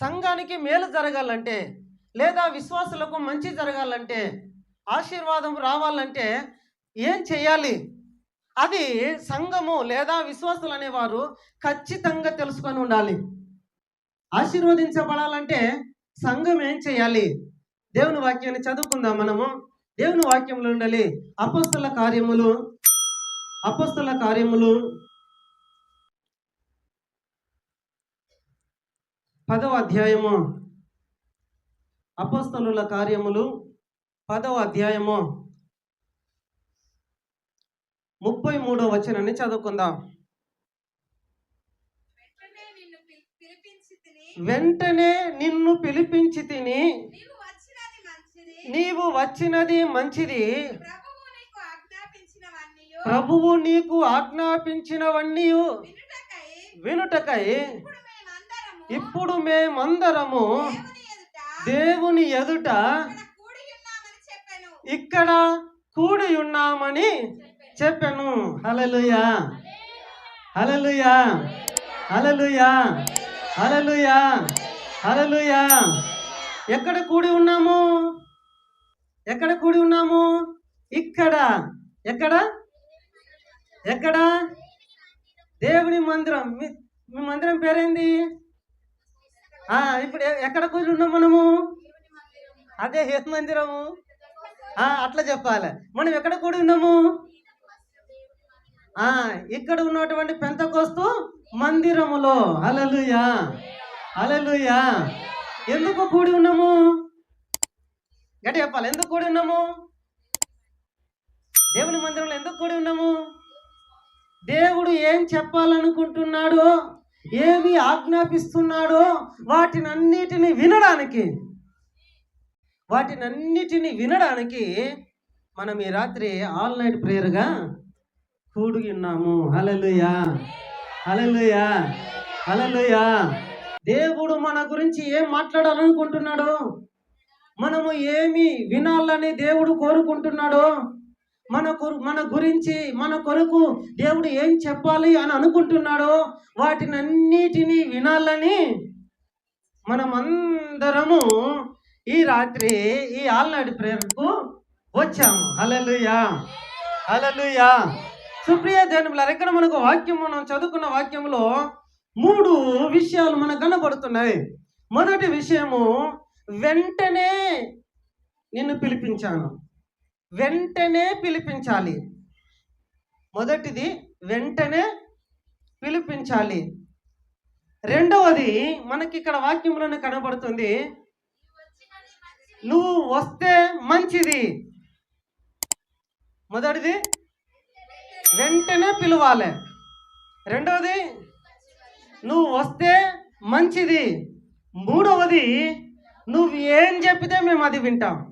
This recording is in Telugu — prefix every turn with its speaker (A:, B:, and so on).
A: సంఘానికి మేలు జరగాలంటే లేదా విశ్వాసులకు మంచి జరగాలంటే ఆశీర్వాదం రావాలంటే ఏం చేయాలి అది సంఘము లేదా విశ్వాసులు అనేవారు ఖచ్చితంగా తెలుసుకొని ఉండాలి. ఆశీర్వదించబడాలంటే సంఘం ఏం చేయాలి దేవుని వాక్యాన్ని చదువుకుందాం మనము. దేవుని వాక్యంలో ఉండాలి అపస్తుల కార్యములు అపస్తుల కార్యములు. పదవ అధ్యాయము. అపస్తలుల కార్యములు పదవ అధ్యాయము. ముప్పై మూడో వచనాన్ని చదువుకుందాం.
B: వెంటనే నిన్ను పిలి- పిలిపించి తిని. నీవు వచ్చినది మంచిది. ప్రభువు నీకు ఆజ్ఞాపించినవన్నీ. వినుటకై. ఇప్పుడు మేమందరము దేవుని ఎదుట ఇక్కడ కూడి ఉన్నామని చెప్పాను.
A: హలలుయా హలలుయా హలలుయా హలలుయా హలలుయా ఎక్కడ కూడి ఉన్నాము? ఎక్కడ కూడి ఉన్నాము? ఇక్కడ. ఎక్కడ? ఎక్కడ? దేవుని మందిరం. మీ మందిరం పేరేంది? ఇప్పుడు ఎక్కడ కూడి మనము? అదే ఏ మందిరము. అట్లా చెప్పాలి. మనం ఎక్కడ కూడి ఉన్నాము? ఆ ఇక్కడ ఉన్నటువంటి పెంతకోస్తు మందిరములో. అలలుయా అలలుయా ఎందుకు కూడి ఉన్నాము? గట్టి చెప్పాలి. ఎందుకు కూడి ఉన్నాము? దేవుని మందిరంలో ఎందుకు కూడి ఉన్నాము? దేవుడు ఏం చెప్పాలనుకుంటున్నాడో ఏమి ఆజ్ఞాపిస్తున్నాడో వాటినన్నిటిని వినడానికి వాటినన్నిటిని వినడానికి మనం ఈ రాత్రి ఆల్ నైట్ ప్రేయర్గా కూడి ఉన్నాము హలలుయా హలలుయా హలలుయా దేవుడు మన గురించి ఏం మాట్లాడాలనుకుంటున్నాడు మనము ఏమి వినాలని దేవుడు కోరుకుంటున్నాడో మన మన గురించి మన కొరకు దేవుడు ఏం చెప్పాలి అని అనుకుంటున్నాడో వాటినన్నిటినీ వినాలని మనమందరము ఈ రాత్రి ఈ ఆల్నాడు ప్రేయర్కు వచ్చాము. అలలుయా అలలుయా సుప్రియ దేవులారా ఇక్కడ మనకు వాక్యం మనం చదువుకున్న వాక్యంలో మూడు విషయాలు మనకు కనబడుతున్నాయి. మొదటి విషయము వెంటనే నిన్ను పిలిపించాను. వెంటనే పిలిపించాలి. మొదటిది వెంటనే పిలిపించాలి. రెండవది మనకి ఇక్కడ వాక్యంలోనే కనబడుతుంది. నువ్వు వస్తే మంచిది. మొదటిది వెంటనే పిలవాలి. రెండవది నువ్వు వస్తే మంచిది. మూడవది నువ్వు ఏం చెప్పితే మేము అది వింటాం.